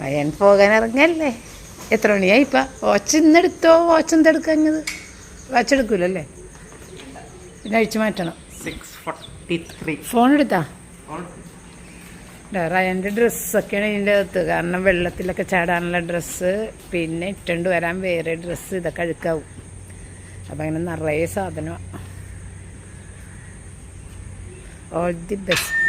പയ്യൻ പോകാൻ ഇറങ്ങിയല്ലേ എത്ര മണിയായി ഇപ്പം? വാച്ച് ഇന്നെടുത്തോ? വാച്ച് എന്തെടുക്കഞ്ഞത് വാച്ച് എടുക്കൂലല്ലേ? പിന്നെ അഴിച്ചു മാറ്റണം. ഫോൺ എടുത്താ? റയന്റെ ഡ്രസ്സൊക്കെയാണ് ഇതിന്റെ അകത്ത്. കാരണം വെള്ളത്തിലൊക്കെ ചാടാനുള്ള ഡ്രസ്സ് പിന്നെ ഇട്ടുകൊണ്ട് വരാൻ വേറെ ഡ്രസ്സ് ഇതൊക്കെ അഴുക്കാവും. അപ്പം അങ്ങനെ നിറയെ സാധനമാണ് ഓൾ ദി ബെസ്റ്റ്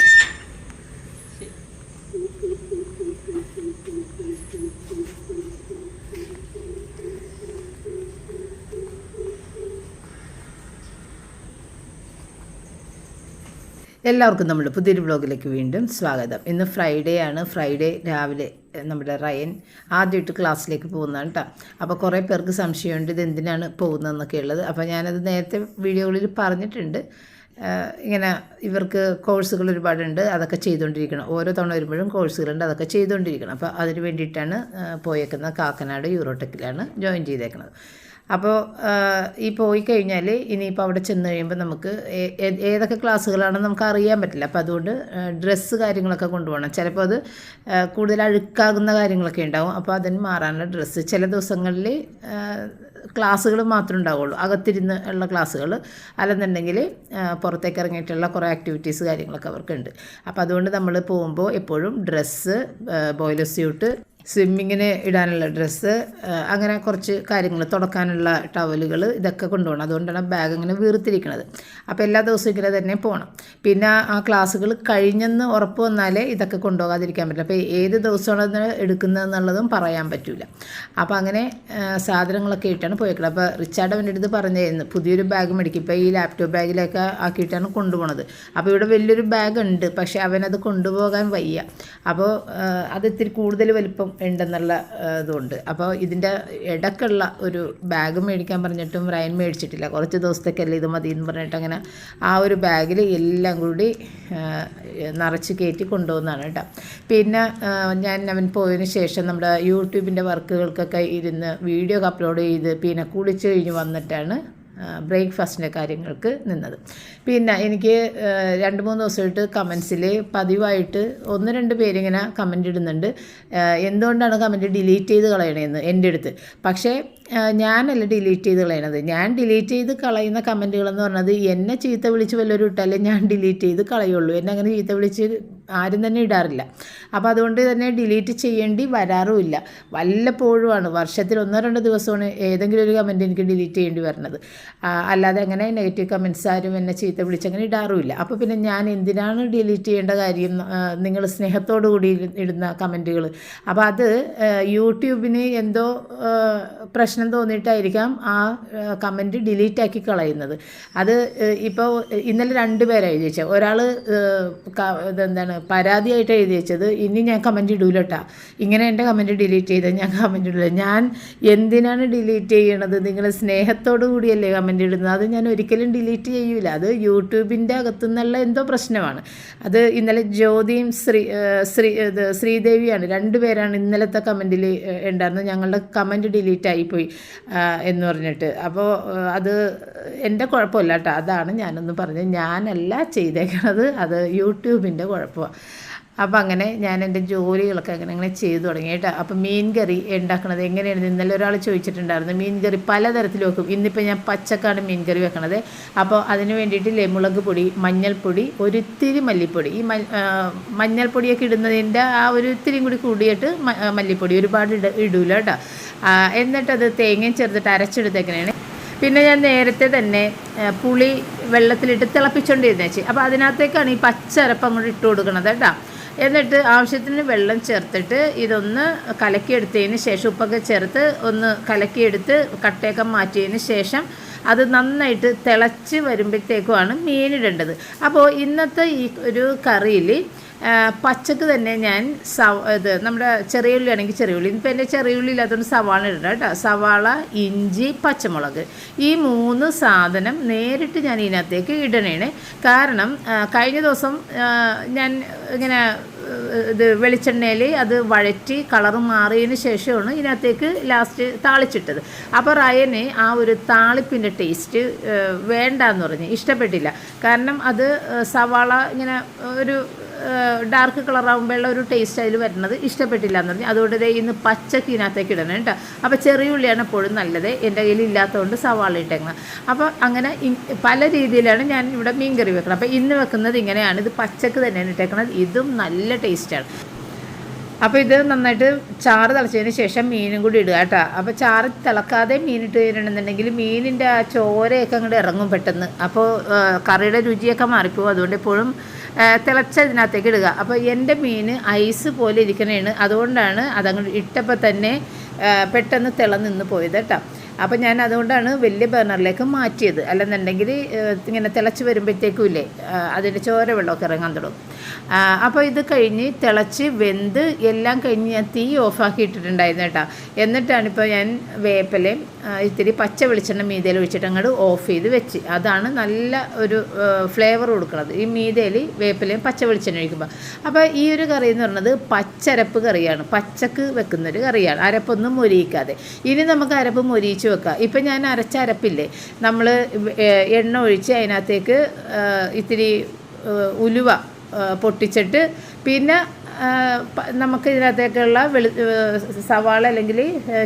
എല്ലാവർക്കും നമ്മുടെ പുതിയൊരു ബ്ലോഗിലേക്ക് വീണ്ടും സ്വാഗതം. ഇന്ന് ഫ്രൈഡേ ആണ്. ഫ്രൈഡേ രാവിലെ നമ്മുടെ റയൻ ആദ്യമായിട്ട് ക്ലാസ്സിലേക്ക് പോകുന്നതാണ് കേട്ടോ അപ്പോൾ കുറേ പേർക്ക് സംശയമുണ്ട് ഇത് എന്തിനാണ് പോകുന്നതെന്നൊക്കെ ഉള്ളത്. അപ്പോൾ ഞാനത് നേരത്തെ വീഡിയോകളിൽ പറഞ്ഞിട്ടുണ്ട്. ഇങ്ങനെ ഇവർക്ക് കോഴ്സുകൾ ഒരുപാടുണ്ട് അതൊക്കെ ചെയ്തുകൊണ്ടിരിക്കണം. ഓരോ തവണ വരുമ്പോഴും കോഴ്സുകളുണ്ട് അതൊക്കെ ചെയ്തുകൊണ്ടിരിക്കണം. അപ്പോൾ അതിന് വേണ്ടിയിട്ടാണ് പോയേക്കുന്നത് കാക്കനാട് യൂറോടെക്കിലാണ് ജോയിൻ ചെയ്തേക്കുന്നത് അപ്പോൾ ഈ പോയി കഴിഞ്ഞാൽ ഇനിയിപ്പോൾ അവിടെ ചെന്ന് കഴിയുമ്പോൾ നമുക്ക് ഏതൊക്കെ ക്ലാസ്സുകളാണെന്ന് നമുക്ക് അറിയാൻ പറ്റില്ല. അപ്പോൾ അതുകൊണ്ട് ഡ്രസ്സ് കാര്യങ്ങളൊക്കെ കൊണ്ടുപോകണം. ചിലപ്പോൾ അത് കൂടുതൽ അഴുക്കാകുന്ന കാര്യങ്ങളൊക്കെ ഉണ്ടാവും. അപ്പോൾ അതിന് മാറാനുള്ള ഡ്രസ്സ്. ചില ദിവസങ്ങളിൽ ക്ലാസ്സുകൾ മാത്രമേ ഉണ്ടാവുള്ളൂ. അകത്തിരുന്ന് ഉള്ള ക്ലാസ്സുകൾ അല്ലെന്നുണ്ടെങ്കിൽ പുറത്തേക്ക് ഇറങ്ങിയിട്ടുള്ള കുറേ ആക്ടിവിറ്റീസ് കാര്യങ്ങളൊക്കെ അവർക്കുണ്ട്. അപ്പോൾ അതുകൊണ്ട് നമ്മൾ പോകുമ്പോൾ എപ്പോഴും ഡ്രസ്സ് ബോയിലർ സ്യൂട്ട് സ്വിമ്മിങ്ങിന് ഇടാനുള്ള ഡ്രസ്സ് അങ്ങനെ കുറച്ച് കാര്യങ്ങൾ തുടക്കാനുള്ള ടവലുകൾ ഇതൊക്കെ കൊണ്ടുപോകണം. അതുകൊണ്ടാണ് ബാഗ് ഇങ്ങനെ വീർത്തിരിക്കുന്നത് അപ്പോൾ എല്ലാ ദിവസവും ഇങ്ങനെ തന്നെ പോകണം പിന്നെ ആ ക്ലാസ്സുകൾ കഴിഞ്ഞെന്ന് ഉറപ്പ് വന്നാലേ ഇതൊക്കെ കൊണ്ടുപോകാതിരിക്കാൻ പറ്റില്ല. അപ്പോൾ ഏത് ദിവസമാണ് അത് എടുക്കുന്നതെന്നുള്ളതും പറയാൻ പറ്റില്ല അപ്പോൾ അങ്ങനെ സാധനങ്ങളൊക്കെ ഇട്ടാണ് പോയേക്കുന്നത് അപ്പോൾ റിച്ചാർഡ് അവന്റെ അടുത്ത് പറഞ്ഞായിരുന്നു പുതിയൊരു ബാഗ് മേടിക്കും. ഇപ്പോൾ ഈ ലാപ്ടോപ്പ് ബാഗിലൊക്കെ ആക്കിയിട്ടാണ് കൊണ്ടുപോകുന്നത് അപ്പോൾ ഇവിടെ വലിയൊരു ബാഗ് ഉണ്ട് പക്ഷേ അവനത് കൊണ്ടുപോകാൻ വയ്യ. അപ്പോൾ അത് ഇത്തിരി കൂടുതൽ വലിപ്പം ഉണ്ടെന്നുള്ള ഇതുണ്ട്. അപ്പോൾ ഇതിന്റെ ഇടക്കുള്ള ഒരു ബാഗ് മേടിക്കാൻ പറഞ്ഞിട്ടും റയൻ മേടിച്ചിട്ടില്ല. കുറച്ച് ദിവസത്തേക്കല്ലേ ഇത് മതി എന്ന് പറഞ്ഞിട്ട് അങ്ങനെ ആ ഒരു ബാഗിൽ എല്ലാം കൂടി നിറച്ച് കയറ്റി കൊണ്ടുപോകുന്നതാണ് കേട്ടോ. പിന്നെ ഞാൻ അവൻ പോയതിന് ശേഷം നമ്മുടെ യൂട്യൂബിന്റെ വർക്കുകൾക്കൊക്കെ ഇരുന്ന് വീഡിയോ അപ്ലോഡ് ചെയ്ത് പിന്നെ കുളിച്ച് കഴിഞ്ഞ് വന്നിട്ടാണ് ബ്രേക്ക്ഫാസ്റ്റിന്റെ കാര്യങ്ങൾക്ക് നിന്നത്. പിന്നെ എനിക്ക് രണ്ട് മൂന്ന് ദിവസമായിട്ട് കമൻസിൽ പതിവായിട്ട് ഒന്ന് രണ്ട് പേരിങ്ങനെ കമന്റ് ഇടുന്നുണ്ട്. എന്തുകൊണ്ടാണ് കമന്റ് ഡിലീറ്റ് ചെയ്ത് കളയണതെന്ന് എന്റെ അടുത്ത്. പക്ഷേ ഞാനല്ല ഡിലീറ്റ് ചെയ്ത് കളയണത്. ഞാൻ ഡിലീറ്റ് ചെയ്ത് കളയുന്ന കമന്റുകളെന്ന് പറഞ്ഞത് എന്നെ ചീത്ത വിളിച്ച് വല്ലവരും ഇട്ടാലേ ഞാൻ ഡിലീറ്റ് ചെയ്ത് കളയുള്ളൂ. എന്നെ അങ്ങനെ ചീത്ത വിളിച്ച് ആരും തന്നെ ഇടാറില്ല. അപ്പോൾ അതുകൊണ്ട് തന്നെ ഡിലീറ്റ് ചെയ്യേണ്ടി വരാറുമില്ല. വല്ലപ്പോഴുമാണ്. വർഷത്തിൽ ഒന്നോ രണ്ടോ ദിവസമാണ് ഏതെങ്കിലും ഒരു കമന്റ് എനിക്ക് ഡിലീറ്റ് ചെയ്യേണ്ടി വരുന്നത് അല്ലാതെ അങ്ങനെ നെഗറ്റീവ് കമന്റ്സ് ആരും എന്നെ ചീത്ത വിളിച്ചങ്ങനെ ഇടാറുമില്ല. അപ്പോൾ പിന്നെ ഞാൻ എന്തിനാണ് ഡിലീറ്റ് ചെയ്യേണ്ട കാര്യം? നിങ്ങൾ സ്നേഹത്തോടു കൂടി ഇടുന്ന കമന്റുകൾ അപ്പോൾ അത് യൂട്യൂബിന് എന്തോ പ്രശ്നം തോന്നിയിട്ടായിരിക്കാം ആ കമന്റ് ഡിലീറ്റ് ആക്കി കളയുന്നത്. അത് ഇപ്പോൾ ഇന്നലെ രണ്ട് പേരായി ചോദിച്ചാൽ ഒരാൾ ഇതെന്താണ് പരാതിയായിട്ട് എഴുതി വെച്ചത്. ഇനി ഞാൻ കമന്റ് ഇടൂല കേട്ടോ ഇങ്ങനെ എന്റെ കമന്റ് ഡിലീറ്റ് ചെയ്ത് ഞാൻ കമന്റ് ഇടില്ല ഞാൻ എന്തിനാണ് ഡിലീറ്റ് ചെയ്യണത്? നിങ്ങൾ സ്നേഹത്തോടു കൂടിയല്ലേ കമന്റ് ഇടുന്നത്? അത് ഞാൻ ഒരിക്കലും ഡിലീറ്റ് ചെയ്യൂല. അത് യൂട്യൂബിന്റെ അകത്തുനിന്നുള്ള എന്തോ പ്രശ്നമാണ്. അത് ഇന്നലെ ജ്യോതിയും ശ്രീ ശ്രീ ഇത് ശ്രീദേവിയാണ്. രണ്ടുപേരാണ് ഇന്നലത്തെ കമന്റിൽ ഉണ്ടായിരുന്നത്. ഞങ്ങളുടെ കമന്റ് ഡിലീറ്റ് ആയിപ്പോയി എന്ന് പറഞ്ഞിട്ട്. അപ്പോൾ അത് എന്റെ കുഴപ്പമില്ല കേട്ടോ അതാണ് ഞാനൊന്ന് പറഞ്ഞത്. ഞാനല്ല ചെയ്തേക്കണത്. അത് യൂട്യൂബിന്റെ കുഴപ്പമാണ്. അപ്പോൾ അങ്ങനെ ഞാൻ എന്റെ ജോലികളൊക്കെ അങ്ങനെ അങ്ങനെ ചെയ്തു തുടങ്ങി കേട്ടോ. അപ്പോൾ മീൻ കറി ഉണ്ടാക്കണത് എങ്ങനെയാണ് ഇന്നലെ ഒരാൾ ചോദിച്ചിട്ടുണ്ടായിരുന്നു. മീൻ കറി പലതരത്തിൽ വെക്കും. ഇന്നിപ്പോൾ ഞാൻ പച്ചക്കാണ് മീൻ കറി വെക്കണത്. അപ്പോൾ അതിന് വേണ്ടിയിട്ട് ലെമുളക് പൊടി മഞ്ഞൾപ്പൊടി ഒരിത്തിരി മല്ലിപ്പൊടി. ഈ മഞ്ഞൾപ്പൊടിയൊക്കെ ഇടുന്നതിന്റെ ആ ഒരു ഇത്തിരിയും കൂടി കൂടിയിട്ട് മല്ലിപ്പൊടി ഒരുപാട് ഇട ഇടൂല കേട്ടോ. എന്നിട്ടത് തേങ്ങയും ചേർത്തിട്ട് അരച്ചെടുത്തേക്കണേ പിന്നെ ഞാൻ നേരത്തെ തന്നെ പുളി വെള്ളത്തിലിട്ട് തിളപ്പിച്ചുകൊണ്ടിരുന്നേച്ച് അപ്പോൾ അതിനകത്തേക്കാണ് ഈ പച്ചരപ്പം കൂടി ഇട്ട് കൊടുക്കണത് കേട്ടോ. എന്നിട്ട് ആവശ്യത്തിന് വെള്ളം ചേർത്തിട്ട് ഇതൊന്ന് കലക്കിയെടുത്തതിന് ശേഷം ഉപ്പൊക്കെ ചേർത്ത് ഒന്ന് കലക്കിയെടുത്ത് കട്ടയൊക്കെ മാറ്റിയതിന് ശേഷം അത് നന്നായിട്ട് തിളച്ച് വരുമ്പോഴത്തേക്കുമാണ് മീനിടേണ്ടത്. അപ്പോൾ ഇന്നത്തെ ഈ ഒരു കറിയിൽ പച്ചക്ക് തന്നെ ഞാൻ സവ ഇത് നമ്മുടെ ചെറിയ ഉള്ളി ആണെങ്കിൽ ചെറിയ ഉള്ളി ഇപ്പം എന്റെ ചെറിയ ഉള്ളി ഇല്ലാത്തതുകൊണ്ട് സവാള ഇടണം കേട്ടോ. സവാള ഇഞ്ചി പച്ചമുളക്. ഈ മൂന്ന് സാധനം നേരിട്ട് ഞാൻ ഇതിനകത്തേക്ക് ഇടണേണ്. കാരണം കഴിഞ്ഞ ദിവസം ഞാൻ ഇങ്ങനെ ഇത് വെളിച്ചെണ്ണയിൽ അത് വഴറ്റി കളറ് മാറിയതിന് ശേഷമാണ് ഇതിനകത്തേക്ക് ലാസ്റ്റ് താളിച്ചിട്ടത്. അപ്പോൾ റയന് ആ ഒരു താളിപ്പിന്റെ ടേസ്റ്റ് വേണ്ട എന്ന് പറഞ്ഞ്. ഇഷ്ടപ്പെട്ടില്ല. കാരണം അത് സവാള ഇങ്ങനെ ഒരു ഡാർക്ക് കളറാകുമ്പോഴുള്ള ഒരു ടേസ്റ്റ് അതിൽ വരുന്നത് ഇഷ്ടപ്പെട്ടില്ല എന്ന് പറഞ്ഞു. അതുകൊണ്ട് ദേ ഇന്ന് പച്ചക്ക് ഇതിനകത്തേക്ക് ഇടണം കേട്ടോ. അപ്പോൾ ചെറിയ ഉള്ളിയാണ് എപ്പോഴും നല്ലത്. എന്റെ കയ്യിൽ ഇല്ലാത്തതുകൊണ്ട് സവാള ഇട്ടേക്കണം അപ്പോൾ അങ്ങനെ പല രീതിയിലാണ് ഞാൻ ഇവിടെ മീൻ കറി വെക്കുന്നത്. അപ്പോൾ ഇന്ന് വെക്കുന്നത് ഇങ്ങനെയാണ്. ഇത് പച്ചക്ക് തന്നെയാണ് ഇട്ടേക്കുന്നത്. ഇതും നല്ല ടേസ്റ്റാണ് അപ്പോൾ ഇത് നന്നായിട്ട് ചാറ് തിളച്ചതിന് ശേഷം മീനും കൂടി ഇടുക കേട്ടോ. അപ്പോൾ ചാറ് തിളക്കാതെ മീനിട്ട് കഴിഞ്ഞിട്ടുണ്ടെന്നുണ്ടെങ്കിൽ മീനിന്റെ ആ ചോരയൊക്കെ അങ്ങോട്ട് ഇറങ്ങും പെട്ടെന്ന്. അപ്പോൾ കറിയുടെ രുചിയൊക്കെ മാറിപ്പോകും അതുകൊണ്ട് എപ്പോഴും ആ, തിളച്ച ഇതിനകത്തേക്ക് ഇടുക. അപ്പോൾ എന്റെ മീൻ ഐസ് പോലെ ഇരിക്കണേണ്. അതുകൊണ്ടാണ് അതങ്ങോട്ട് ഇട്ടപ്പോൾ തന്നെ പെട്ടെന്ന് തിളന്നിന്ന് പോയത് കേട്ടോ അപ്പോൾ ഞാൻ അതുകൊണ്ടാണ് വലിയ ബർണറിലേക്ക് മാറ്റിയത്. അല്ലെന്നുണ്ടെങ്കിൽ ഇങ്ങനെ തിളച്ച് വരുമ്പോഴത്തേക്കും ഇല്ലേ അതിന്റെ ചോര വെള്ളമൊക്കെ ഇറങ്ങാൻ തുടങ്ങും. അപ്പോൾ ഇത് കഴിഞ്ഞ് തിളച്ച് വെന്ത് എല്ലാം കഴിഞ്ഞ് ഞാൻ തീ ഓഫാക്കി ഇട്ടിട്ടുണ്ടായിരുന്നു കേട്ടോ എന്നിട്ടാണ് ഇപ്പോൾ ഞാൻ വേപ്പിലയും ഇത്തിരി പച്ച വെളിച്ചെണ്ണ മീതയിൽ ഒഴിച്ചിട്ട് അങ്ങോട്ട് ഓഫ് ചെയ്ത് വെച്ച്. അതാണ് നല്ല ഒരു ഫ്ലേവർ കൊടുക്കുന്നത് ഈ മീതയിൽ വേപ്പിലയും പച്ച വെളിച്ചെണ്ണ ഒഴിക്കുമ്പോൾ അപ്പോൾ ഈ ഒരു കറി എന്ന് പറയുന്നത് പച്ചരപ്പ് കറിയാണ്. പച്ചക്ക് വെക്കുന്നൊരു കറിയാണ്. അരപ്പൊന്നും മൊരിയിക്കാതെ. ഇനി നമുക്ക് അരപ്പ് മൊരിയിച്ച് വെക്കാം. ഇപ്പം ഞാൻ അരച്ച അരപ്പില്ലേ? നമ്മൾ എണ്ണ ഒഴിച്ച് അതിനകത്തേക്ക് ഇത്തിരി ഉലുവ പൊട്ടിച്ചിട്ട് പിന്നെ നമുക്ക് ഇതിനകത്തേക്കുള്ള വെളു സവാള അല്ലെങ്കിൽ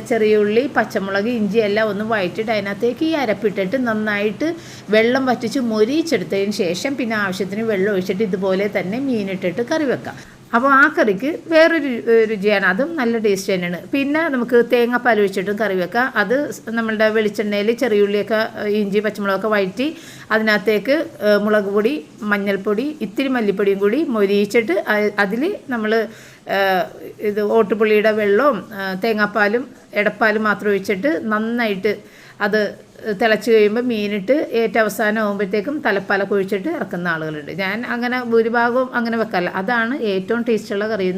ചെറിയ ഉള്ളി പച്ചമുളക് ഇഞ്ചി എല്ലാം ഒന്ന് വഴറ്റിട്ട് അതിനകത്തേക്ക് ഈ അരപ്പിട്ടിട്ട് നന്നായിട്ട് വെള്ളം വറ്റിച്ച് മൊരിച്ചെടുത്തതിന് ശേഷം പിന്നെ ആവശ്യത്തിന് വെള്ളം ഒഴിച്ചിട്ട് ഇതുപോലെ തന്നെ മീനിട്ടിട്ട് കറി വെക്കാം. അപ്പോൾ ആ കറിക്ക് വേറൊരു രുചിയാണ് അതും നല്ല ടേസ്റ്റ് തന്നെയാണ്. പിന്നെ നമുക്ക് തേങ്ങാപ്പാൽ ഒഴിച്ചിട്ടും കറി വെക്കാം. അത് നമ്മളുടെ വെളിച്ചെണ്ണയിൽ ചെറിയുള്ളിയൊക്കെ ഇഞ്ചി പച്ചമുളകൊക്കെ വഴറ്റി അതിനകത്തേക്ക് മുളക് പൊടി മഞ്ഞൾപ്പൊടി ഇത്തിരി മല്ലിപ്പൊടിയും കൂടി മൊരിയിച്ചിട്ട് അതിൽ നമ്മൾ ഇത് ഓട്ടുപുള്ളിയുടെ വെള്ളവും തേങ്ങാപ്പാലും ഇടപ്പാലും മാത്രം ഒഴിച്ചിട്ട് നന്നായിട്ട് അത് തിളച്ച് കഴിയുമ്പോൾ മീനിട്ട് ഏറ്റവും അവസാനം ആകുമ്പോഴത്തേക്കും തലപ്പാല കുഴിച്ചിട്ട് ഇറക്കുന്ന ആളുകളുണ്ട്. ഞാൻ അങ്ങനെ ഭൂരിഭാഗവും അങ്ങനെ വെക്കല്ല അതാണ് ഏറ്റവും ടേസ്റ്റുള്ള കറി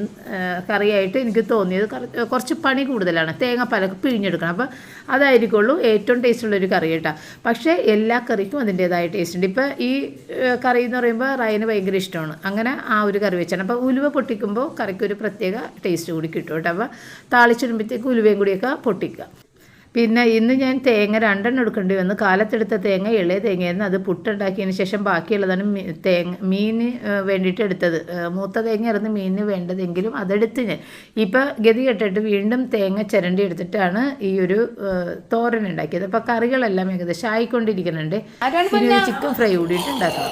കറിയായിട്ട് എനിക്ക് തോന്നിയത്. കറി- കുറച്ച് പണി കൂടുതലാണ്. തേങ്ങാപ്പാലൊക്കെ പിഴിഞ്ഞെടുക്കണം. അപ്പോൾ അതായിരിക്കുള്ളൂ ഏറ്റവും ടേസ്റ്റുള്ള ഒരു കറി കേട്ടോ. പക്ഷേ എല്ലാ കറിക്കും അതിന്റേതായ ടേസ്റ്റ് ഉണ്ട്. ഇപ്പോൾ ഈ കറി എന്ന് പറയുമ്പോൾ റയന് ഭയങ്കര ഇഷ്ടമാണ്. അങ്ങനെ ആ ഒരു കറി വെച്ചാണ്. അപ്പോൾ ഉലുവ പൊട്ടിക്കുമ്പോൾ കറിക്ക് ഒരു പ്രത്യേക ടേസ്റ്റ് കൂടി കിട്ടും കേട്ടോ. അപ്പോൾ താളിച്ചിടുമ്പോഴത്തേക്ക് ഉലുവയും കൂടിയൊക്കെ പൊട്ടിക്കുക. പിന്നെ ഇന്ന് ഞാൻ തേങ്ങ രണ്ടെണ്ണം എടുക്കേണ്ടി വന്നു. കാലത്തെടുത്ത തേങ്ങ ഇളയ തേങ്ങയായിരുന്നു അത് പുട്ടുണ്ടാക്കിയതിന് ശേഷം ബാക്കിയുള്ളതാണ് തേങ്ങ മീന് വേണ്ടിയിട്ട് എടുത്തത്. മൂത്ത തേങ്ങയായിരുന്നു മീനിന് വേണ്ടതെങ്കിലും അതെടുത്ത് ഞാൻ ഇപ്പം ഗതി കെട്ടിട്ട് വീണ്ടും തേങ്ങ ചിരണ്ടി എടുത്തിട്ടാണ് ഈ ഒരു തോരൻ ഉണ്ടാക്കിയത്. അപ്പോൾ കറികളെല്ലാം ഏകദേശം ആയിക്കൊണ്ടിരിക്കുന്നുണ്ട്. ഇനി ഒരു ചിക്കൻ ഫ്രൈ കൂടിയിട്ട് ഉണ്ടാക്കണം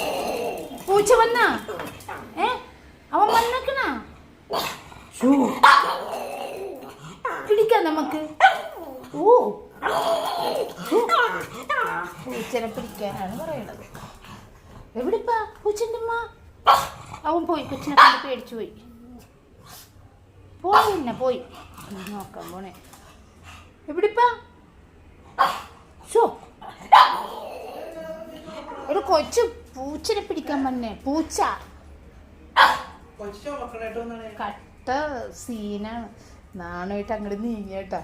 പൂച്ച വന്നാ? ഏ? അവൻ വന്നക്കണ? പിടിക്കാം നമുക്ക്. പൂച്ചനെ പിടിക്കാനാണ് പറയണത്. എവിടെപ്പാ പൂച്ചന്റെ അമ്മ അവൻ പോയി കൊച്ചിനെ കൊണ്ട് പേടിച്ചു പോയി. പോയി പിന്നെ പോയി. നോക്കാൻ പോണേ എവിടെപ്പാ? ഷോ ഒരു കൊച്ചു പൂച്ചനെ പിടിക്കാൻ വന്നേ. പൂച്ച. കട്ട സീനാണ്. നാണായിട്ട് അങ്ങോട്ട് നീങ്ങിയേട്ടാ.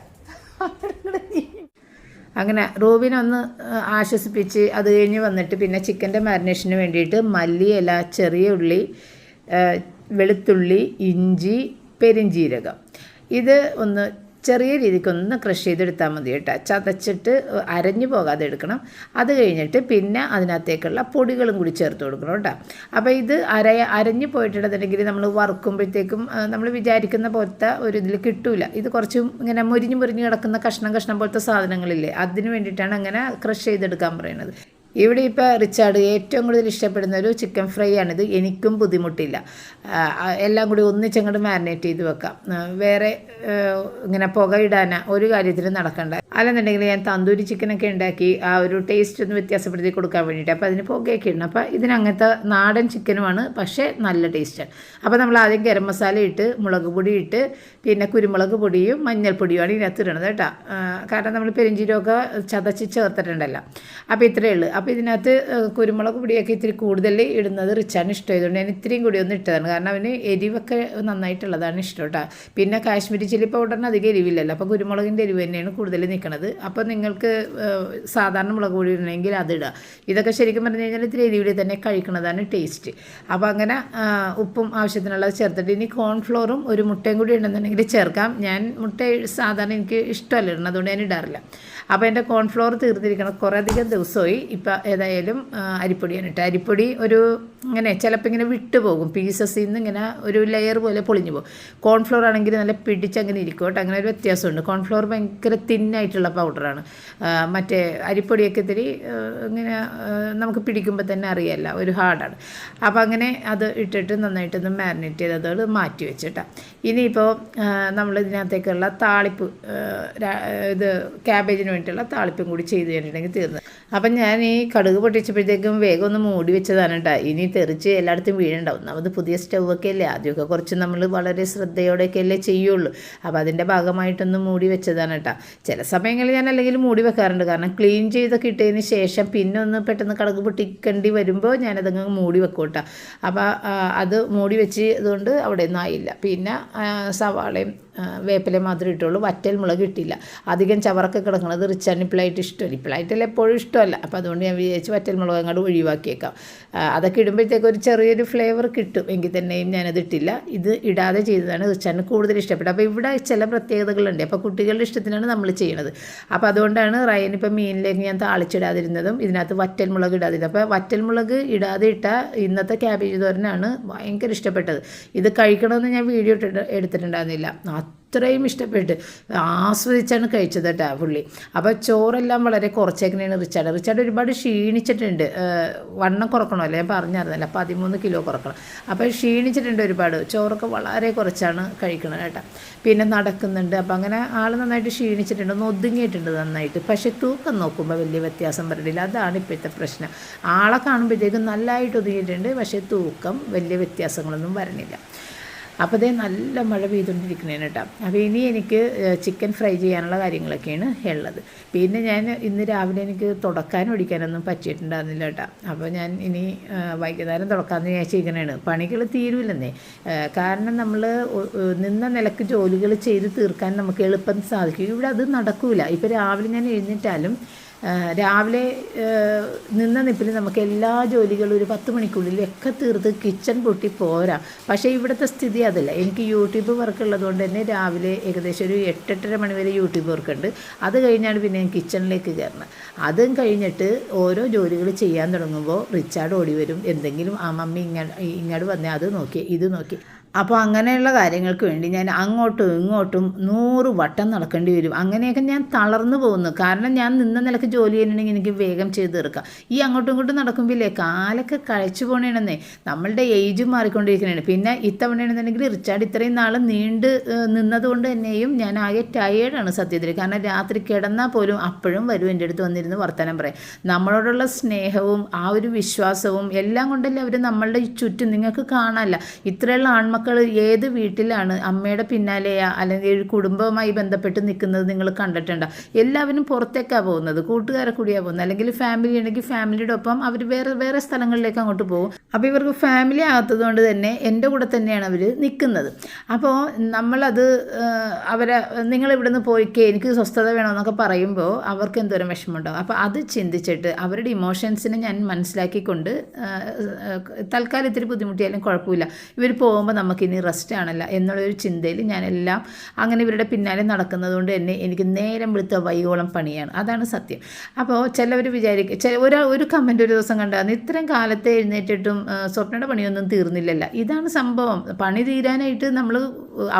അങ്ങനെ റോബിനെ ഒന്ന് ആ, ആശ്വസിപ്പിച്ച് അത് കഴിഞ്ഞ് വന്നിട്ട് പിന്നെ ചിക്കന്റെ മാരിനേഷന് വേണ്ടിയിട്ട് മല്ലിയില ചെറിയ ഉള്ളി വെളുത്തുള്ളി ഇഞ്ചി പെരിഞ്ജീരകം ഇത് ഒന്ന് ചെറിയ രീതിക്കൊന്ന് ക്രഷ് ചെയ്തെടുത്താൽ മതി കേട്ടോ. ചതച്ചിട്ട് അരഞ്ഞു പോകാതെ എടുക്കണം. അത് കഴിഞ്ഞിട്ട് പിന്നെ അതിനകത്തേക്കുള്ള പൊടികളും കൂടി ചേർത്ത് കൊടുക്കണം കേട്ടോ. അപ്പോൾ ഇത് അര അരഞ്ഞു പോയിട്ടുണ്ടെന്നുണ്ടെങ്കിൽ നമ്മൾ വറുക്കുമ്പോഴത്തേക്കും നമ്മൾ വിചാരിക്കുന്ന പോലത്തെ ഒരു ഇതിൽ കിട്ടൂല. ഇത് കുറച്ചും ഇങ്ങനെ മുരിഞ്ഞ് മുരിഞ്ഞ് കിടക്കുന്ന കഷ്ണം കഷ്ണം പോലത്തെ സാധനങ്ങളില്ലേ അതിന് വേണ്ടിയിട്ടാണ് അങ്ങനെ ക്രഷ് ചെയ്തെടുക്കാൻ പറയുന്നത്. ഇവിടെ ഇപ്പോൾ റിച്ചാർഡ് ഏറ്റവും കൂടുതൽ ഇഷ്ടപ്പെടുന്ന ഒരു ചിക്കൻ ഫ്രൈ ആണിത്. എനിക്കും ബുദ്ധിമുട്ടില്ല. എല്ലാം കൂടി ഒന്നിച്ചങ്ങോട്ട് മാരിനേറ്റ് ചെയ്ത് വെക്കാം. വേറെ ഇങ്ങനെ പുകയിടാന ഒരു കാര്യത്തിലും നടക്കണ്ട. അല്ലെന്നുണ്ടെങ്കിൽ ഞാൻ തന്തൂരി ചിക്കനൊക്കെ ഉണ്ടാക്കി ആ ഒരു ടേസ്റ്റ് ഒന്ന് വ്യത്യാസപ്പെടുത്തി കൊടുക്കാൻ വേണ്ടിയിട്ട്. അപ്പോൾ അതിന് പുകയൊക്കെ ഇടണം. അപ്പോൾ ഇതിനങ്ങനത്തെ നാടൻ ചിക്കനുമാണ് പക്ഷേ നല്ല ടേസ്റ്റാണ് അപ്പോൾ നമ്മൾ ആദ്യം ഗരം മസാല ഇട്ട് മുളക് പൊടി ഇട്ട് പിന്നെ കുരുമുളക് പൊടിയും മഞ്ഞൾപ്പൊടിയുമാണ് ഇതിനകത്ത് ഇടണത് കേട്ടോ. കാരണം നമ്മൾ പെരിഞ്ചീരമൊക്കെ ചതച്ച് ചേർത്തിട്ടുണ്ടല്ലോ. അപ്പോൾ ഇത്രയേ ഉള്ളൂ. അപ്പോൾ ഇതിനകത്ത് കുരുമുളക് പൊടിയൊക്കെ ഇത്തിരി കൂടുതൽ ഇടുന്നത് റിച്ചാണ് ഇഷ്ടം ആയതുകൊണ്ട് ഞാൻ ഇത്രയും കൂടി ഒന്ന് ഇട്ടതാണ്. കാരണം അവന് എരിവൊക്കെ നന്നായിട്ടുള്ളതാണ് ഇഷ്ടം കേട്ടോ. പിന്നെ കാശ്മീരി ചില്ലി പൗഡറിന് അധികം എരിവില്ലല്ലോ. അപ്പോൾ കുരുമുളകിന്റെ എരിവ് തന്നെയാണ് കൂടുതൽ നിൽക്കുന്നത് അപ്പോൾ നിങ്ങൾക്ക് സാധാരണ മുളക് പൊടി ഇടണമെങ്കിൽ അതിടുക ഇതൊക്കെ ശരിക്കും പറഞ്ഞു കഴിഞ്ഞാൽ ഇത്തിരി എരിവിൽ തന്നെ കഴിക്കുന്നതാണ് ടേസ്റ്റ്. അപ്പോൾ അങ്ങനെ ഉപ്പും ആവശ്യത്തിനുള്ളത് ചേർത്തിട്ട് ഇനി കോൺഫ്ലോറും ഒരു മുട്ടയും കൂടി ഉണ്ടെന്നുണ്ടെങ്കിൽ ചേർക്കാം. ഞാൻ മുട്ട സാധാരണ എനിക്ക് ഇഷ്ടമല്ല ഇടണം അതുകൊണ്ട് ഞാൻ ഇടാറില്ല. അപ്പോൾ എന്റെ കോൺഫ്ലോർ തീർന്നിരിക്കണം. കുറേ അധികം ദിവസമായി ഇപ്പം ഏതായാലും അരിപ്പൊടിയാണ് ഇട്ട്. അരിപ്പൊടി ഒരു ഇങ്ങനെ ചിലപ്പോൾ ഇങ്ങനെ വിട്ടുപോകും പീസസിൽ നിന്ന് ഇങ്ങനെ ഒരു ലെയർ പോലെ പൊളിഞ്ഞു പോകും. കോൺഫ്ലോർ ആണെങ്കിൽ നല്ല പിടിച്ചങ്ങനെ ഇരിക്കും കേട്ടോ. അങ്ങനെ ഒരു വ്യത്യാസമുണ്ട്. കോൺഫ്ലോർ ഭയങ്കര തിന്നായിട്ടുള്ള പൗഡറാണ് മറ്റേ അരിപ്പൊടിയൊക്കെ ഇത്തിരി ഇങ്ങനെ നമുക്ക് പിടിക്കുമ്പോൾ തന്നെ അറിയാമല്ല ഒരു ഹാർഡാണ് അപ്പോൾ അങ്ങനെ അത് ഇട്ടിട്ട് നന്നായിട്ടൊന്ന് മാരിനേറ്റ് ചെയ്ത് അതോട് മാറ്റി വെച്ചിട്ടാ ഇനിയിപ്പോൾ നമ്മൾ ഇതിനകത്തേക്കുള്ള താളിപ്പ് ഇത് ക്യാബേജിന് വേണ്ടിയിട്ടുള്ള താളിപ്പും കൂടി ചെയ്ത് കഴിഞ്ഞിട്ടുണ്ടെങ്കിൽ തീർന്നു. അപ്പം ഞാൻ ഈ കടുക് പൊട്ടിച്ചപ്പോഴത്തേക്കും വേഗം ഒന്ന് മൂടി വെച്ചതാണ് കേട്ടോ. ഇനി തെറിച്ച് എല്ലായിടത്തും വീഴുണ്ടാവും നമ്മൾ പുതിയ സ്റ്റൗവൊക്കെ അല്ലേ? ആദ്യമൊക്കെ കുറച്ച് നമ്മൾ വളരെ ശ്രദ്ധയോടെയൊക്കെ അല്ലേ ചെയ്യുള്ളൂ. അപ്പോൾ അതിന്റെ ഭാഗമായിട്ടൊന്ന് മൂടി വെച്ചതാണ് കേട്ടോ. ചില സമയങ്ങളിൽ ഞാൻ അല്ലെങ്കിൽ മൂടി വെക്കാറുണ്ട്. കാരണം ക്ലീൻ ചെയ്തൊക്കെ ഇട്ടതിന് ശേഷം പിന്നെ ഒന്ന് പെട്ടെന്ന് കടുക് പൊട്ടിക്കേണ്ടി വരുമ്പോൾ ഞാനതങ്ങ് മൂടി വെക്കും കേട്ടോ. അപ്പോൾ അത് മൂടി വെച്ച് അതുകൊണ്ട് അവിടെ ഒന്നും ആയില്ല. പിന്നെ സവാളയും ആ, വേപ്പിലയും മാത്രമേ ഇട്ടുള്ളൂ. വറ്റൽ മുളക് ഇട്ടില്ല. അധികം ചവറൊക്കെ കിടക്കുന്നത് റിച്ചാൻ ഇപ്പിളായിട്ട് ഇഷ്ടമല്ല. ഇപ്പിളായിട്ടല്ല എപ്പോഴും ഇഷ്ടമല്ല. അപ്പോൾ അതുകൊണ്ട് ഞാൻ വിചാരിച്ച് വറ്റൽ മുളക് അങ്ങോട്ട് ഒഴിവാക്കിയേക്കാം. അതൊക്കെ ഇടുമ്പോഴത്തേക്ക് ഒരു ചെറിയൊരു ഫ്ലേവർ കിട്ടും. എങ്കിൽ തന്നെയും ഞാനത് ഇട്ടില്ല. ഇത് ഇടാതെ ചെയ്തതാണ് റിച്ചാന് കൂടുതൽ ഇഷ്ടപ്പെട്ടത്. അപ്പോൾ ഇവിടെ ചില പ്രത്യേകതകളുണ്ട്. അപ്പോൾ കുട്ടികളുടെ ഇഷ്ടത്തിനാണ് നമ്മൾ ചെയ്യണത്. അപ്പോൾ അതുകൊണ്ടാണ് റയൻ ഇപ്പം മീനിലേക്ക് ഞാൻ താളിച്ചിടാതിരുന്നതും ഇതിനകത്ത് വറ്റൽ മുളക് ഇടാതിരുന്നത്. അപ്പോൾ വറ്റൽ മുളക് ഇടാതെ ഇട്ട ഇന്നത്തെ ക്യാബേജ് തോരനാണ് ഭയങ്കര ഇഷ്ടപ്പെട്ടത്. ഇത് കഴിക്കണമെന്ന് ഞാൻ വീഡിയോ എടുത്തിട്ടുണ്ടായിരുന്നില്ല. അത്രയും ഇഷ്ടപ്പെട്ട്. ആസ്വദിച്ചാണ് കഴിച്ചത് കേട്ടോ പുള്ളി. അപ്പോൾ ചോറെല്ലാം വളരെ കുറച്ചേക്കനെയാണ് റിച്ചാർഡ്. റിച്ചാർഡ് ഒരുപാട് ക്ഷീണിച്ചിട്ടുണ്ട്. വണ്ണം കുറക്കണമല്ലോ ഞാൻ പറഞ്ഞായിരുന്നല്ലോ. പതിമൂന്ന് കിലോ കുറക്കണം. അപ്പോൾ ക്ഷീണിച്ചിട്ടുണ്ട് ഒരുപാട്. ചോറൊക്കെ വളരെ കുറച്ചാണ് കഴിക്കണത് കേട്ടോ. പിന്നെ നടക്കുന്നുണ്ട്. അപ്പോൾ അങ്ങനെ ആൾ നന്നായിട്ട് ക്ഷീണിച്ചിട്ടുണ്ട്. ഒന്ന് ഒതുങ്ങിയിട്ടുണ്ട് നന്നായിട്ട്. പക്ഷേ തൂക്കം നോക്കുമ്പോൾ വലിയ വ്യത്യാസം വരണില്ല. അതാണ് ഇപ്പോഴത്തെ പ്രശ്നം. ആളെ കാണുമ്പോഴത്തേക്കും നല്ലതായിട്ട് ഒതുങ്ങിയിട്ടുണ്ട്. പക്ഷേ തൂക്കം വലിയ വ്യത്യാസങ്ങളൊന്നും വരണില്ല. അപ്പോൾ അതേ നല്ല മഴ പെയ്തുകൊണ്ടിരിക്കുന്നതിന് കേട്ടോ. അപ്പോൾ ഇനി എനിക്ക് ചിക്കൻ ഫ്രൈ ചെയ്യാനുള്ള കാര്യങ്ങളൊക്കെയാണ് ഉള്ളത്. പിന്നെ ഞാൻ ഇന്ന് രാവിലെ എനിക്ക് തുടക്കാനും ഒടിക്കാനൊന്നും പറ്റിയിട്ടുണ്ടായിരുന്നില്ല കേട്ടോ. അപ്പോൾ ഞാൻ ഇനി വൈകുന്നേരം തുടക്കാമെന്ന് ചെയ്യുന്നതാണ് പണികൾ തീരുമില്ലെന്നേ ആ, കാരണം നമ്മൾ നിന്ന നിലയ്ക്ക് ജോലികൾ ചെയ്ത് തീർക്കാൻ നമുക്ക് എളുപ്പം സാധിക്കും. ഇവിടെ അത് നടക്കില്ല ഇപ്പോൾ രാവിലെ ഞാൻ എഴുന്നേറ്റാലും ആ, രാവിലെ നിന്ന നിപ്പിൽ നമുക്ക് എല്ലാ ജോലികളും ഒരു പത്ത് മണിക്കുള്ളിൽ ഒക്കെ തീർത്ത് കിച്ചൺ പൊട്ടി പോരാ. പക്ഷേ ഇവിടുത്തെ സ്ഥിതി അതല്ല. എനിക്ക് യൂട്യൂബ് വർക്ക് ഉള്ളതുകൊണ്ട് തന്നെ രാവിലെ ഏകദേശം ഒരു എട്ടെട്ടര മണി വരെ യൂട്യൂബ് വർക്ക് ഉണ്ട്. അത് കഴിഞ്ഞാണ് പിന്നെ കിച്ചണിലേക്ക് കയറണം അതും കഴിഞ്ഞിട്ട് ഓരോ ജോലികൾ ചെയ്യാൻ തുടങ്ങുമ്പോൾ റിച്ചാർഡ് ഓടി വരും. എന്തെങ്കിലും ആ മമ്മി ഇങ്ങോട്ട് ഇങ്ങോട്ട് വന്നേ അത് നോക്കി ഇത് നോക്കി. അപ്പോൾ അങ്ങനെയുള്ള കാര്യങ്ങൾക്ക് വേണ്ടി ഞാൻ അങ്ങോട്ടും ഇങ്ങോട്ടും നൂറ് വട്ടം നടക്കേണ്ടി വരും. അങ്ങനെയൊക്കെ ഞാൻ തളർന്നു പോകുന്നു. കാരണം ഞാൻ നിന്ന നിലയ്ക്ക് ജോലി ചെയ്യണമെങ്കിൽ എനിക്ക് വേഗം ചെയ്ത് തീർക്കാം. ഈ അങ്ങോട്ടും ഇങ്ങോട്ടും നടക്കുമ്പോഴേ കാലൊക്കെ കഴിച്ചു പോണേണെന്നേ. നമ്മളുടെ ഏജും മാറിക്കൊണ്ടിരിക്കണേ പിന്നെ ഇത്തവണയാണെന്നുണ്ടെങ്കിൽ റിച്ചാർഡ് ഇത്രയും നാൾ നീണ്ട് നിന്നതുകൊണ്ട് തന്നെയും ഞാൻ ആകെ ടയേർഡാണ് സത്യത്തിൽ. കാരണം രാത്രി കിടന്നാൽ പോലും അപ്പോഴും വരും എന്റെ അടുത്ത് വന്നിരുന്ന് വർത്തമാനം പറയാം നമ്മളോടുള്ള സ്നേഹവും ആ ഒരു വിശ്വാസവും എല്ലാം കൊണ്ടല്ലേ അവർ നമ്മളുടെ ചുറ്റും നിങ്ങൾക്ക് കാണാനല്ല. ഇത്രയുള്ള ആൺമക്കൾ ഏത് വീട്ടിലാണ് അമ്മയുടെ പിന്നാലെയാ അല്ലെങ്കിൽ ഒരു കുടുംബവുമായി ബന്ധപ്പെട്ട് നിൽക്കുന്നത് നിങ്ങൾ കണ്ടിട്ടുണ്ട്? എല്ലാവരും പുറത്തേക്കാണ് പോകുന്നത് കൂട്ടുകാരെ കൂടിയാണ് പോകുന്നത്. അല്ലെങ്കിൽ ഫാമിലി ഉണ്ടെങ്കിൽ ഫാമിലിയുടെ ഒപ്പം അവർ വേറെ വേറെ സ്ഥലങ്ങളിലേക്ക് അങ്ങോട്ട് പോകും. അപ്പോൾ ഇവർക്ക് ഫാമിലി ആകാത്തത് കൊണ്ട് തന്നെ എന്റെ കൂടെ തന്നെയാണ് അവർ നിൽക്കുന്നത്. അപ്പോൾ നമ്മളത് അവരെ നിങ്ങൾ നിന്ന് പോയിക്കേ എനിക്ക് സ്വസ്ഥത വേണമെന്നൊക്കെ പറയുമ്പോൾ അവർക്ക് എന്തോരം വിഷമമുണ്ടാവും അപ്പോൾ അത് ചിന്തിച്ചിട്ട് അവരുടെ ഇമോഷൻസിനെ ഞാൻ മനസ്സിലാക്കിക്കൊണ്ട് തൽക്കാലം ഇത്തിരി ബുദ്ധിമുട്ടിയാലും കുഴപ്പമില്ല. ഇവർ പോകുമ്പോൾ നമുക്കിനി റെസ്റ്റ് ആണല്ലോ എന്നുള്ളൊരു ചിന്തയിൽ ഞാനെല്ലാം അങ്ങനെ ഇവരുടെ പിന്നാലെ നടക്കുന്നത് കൊണ്ട് തന്നെ എനിക്ക് നേരം വെളുത്ത വൈകോളം പണിയാണ്. അതാണ് സത്യം. അപ്പോൾ ചിലവർ വിചാരിക്കും ചില ഒരു ഒരു കമന്റ് ഒരു ദിവസം കണ്ടായിരുന്നു ഇത്രയും കാലത്തെ എഴുന്നേറ്റിട്ടും സ്വപ്നയുടെ പണിയൊന്നും തീർന്നില്ലല്ല. ഇതാണ് സംഭവം. പണി തീരാനായിട്ട് നമ്മൾ